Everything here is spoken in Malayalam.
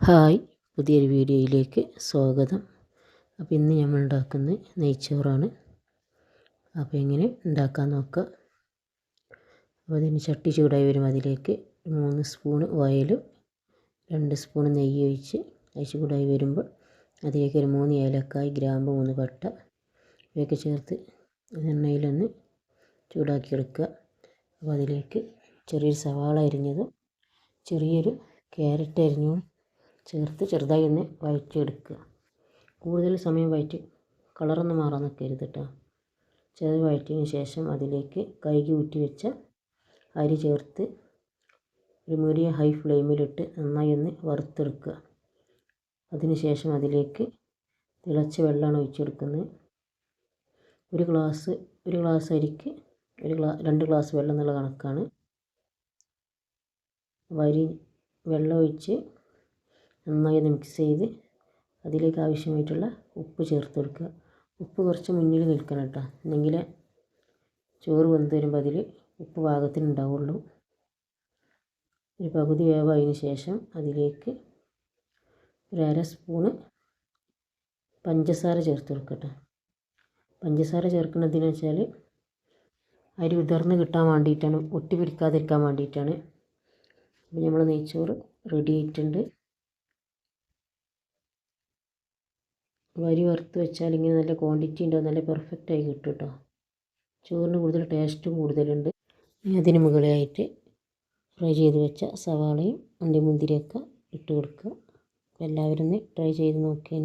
ഹായ് പുതിയൊരു വീഡിയോയിലേക്ക് സ്വാഗതം. അപ്പോൾ ഇന്ന് നമ്മൾ ഉണ്ടാക്കുന്നത് നെയ്ച്ചോറാണ്. അപ്പോൾ എങ്ങനെ ഉണ്ടാക്കാൻ നോക്കാം. അപ്പോൾ അതിന് ചട്ടി ചൂടായി വരും. അതിലേക്ക് മൂന്ന് സ്പൂണ് ഓയിലും രണ്ട് സ്പൂൺ നെയ്യ് ഒഴിച്ച് അത് ചൂടായി വരുമ്പോൾ അതിലേക്ക് ഒരു മൂന്ന് ഏലക്കായ് ഗ്രാമ്പ് മൂന്ന് പട്ട ഇവയൊക്കെ ചേർത്ത് എണ്ണയിലൊന്ന് ചൂടാക്കി എടുക്കുക. അപ്പോൾ അതിലേക്ക് ചെറിയൊരു സവാള അരിഞ്ഞതും ചെറിയൊരു ക്യാരറ്റ് അരിഞ്ഞതും ചേർത്ത് ചെറുതായി ഒന്ന് വഴറ്റിയെടുക്കുക. കൂടുതൽ സമയം വഴറ്റി കളറൊന്നും മാറാൻ നിൽക്കരുത് കേട്ടോ ചെറുത് വഴറ്റിയതിന് ശേഷം അതിലേക്ക് കഴുകി ഊറ്റി വെച്ച അരി ചേർത്ത് ഒരു മീഡിയം ഹൈ ഫ്ലെയിമിലിട്ട് നന്നായി ഒന്ന് വറുത്തെടുക്കുക. അതിന് ശേഷം അതിലേക്ക് തിളച്ച വെള്ളമാണ് ഒഴിച്ചെടുക്കുന്നത്. ഒരു ഗ്ലാസ് ഒരു ഗ്ലാസ് അരിക്ക് ഒരു ഗ്ലാ രണ്ട് ഗ്ലാസ് വെള്ളം എന്നുള്ള കണക്കാണ്. വരി വെള്ളം ഒഴിച്ച് നന്നായി അത് മിക്സ് ചെയ്ത് അതിലേക്ക് ആവശ്യമായിട്ടുള്ള ഉപ്പ് ചേർത്ത് കൊടുക്കുക. ഉപ്പ് കുറച്ച് മുന്നിൽ നിൽക്കണം കേട്ടോ. എന്നെങ്കിൽ ചോറ് വെന്ത് വരുമ്പോൾ അതിൽ ഉപ്പ് പാകത്തിന് ഉണ്ടാവുള്ളൂ. ഒരു പകുതി വേവായതിന് ശേഷം അതിലേക്ക് ഒരു അര സ്പൂണ് പഞ്ചസാര ചേർത്ത് കൊടുക്കട്ടെ പഞ്ചസാര ചേർക്കുന്നതെന്ന് വെച്ചാൽ അരി ഉതിർന്ന് കിട്ടാൻ വേണ്ടിയിട്ടാണ് ഒട്ടി പിടിക്കാതിരിക്കാൻ വേണ്ടിയിട്ടാണ്. അപ്പോൾ നമ്മൾ നെയ്ച്ചോറ് റെഡി ആയിട്ടുണ്ട്. വരി വറുത്ത് വെച്ചാൽ ഇങ്ങനെ നല്ല ക്വാണ്ടിറ്റി ഉണ്ടാവും നല്ല പെർഫെക്റ്റ് ആയി കിട്ടും കേട്ടോ ചോറിന് കൂടുതൽ ടേസ്റ്റും കൂടുതലുണ്ട്. അതിന് മുകളിലായിട്ട് ഫ്രൈ ചെയ്ത് വെച്ച സവാളയും അണ്ടിമുന്തിരിയൊക്കെ ഇട്ട് കൊടുക്കുക. എല്ലാവരും ട്രൈ ചെയ്ത് നോക്കിയാൽ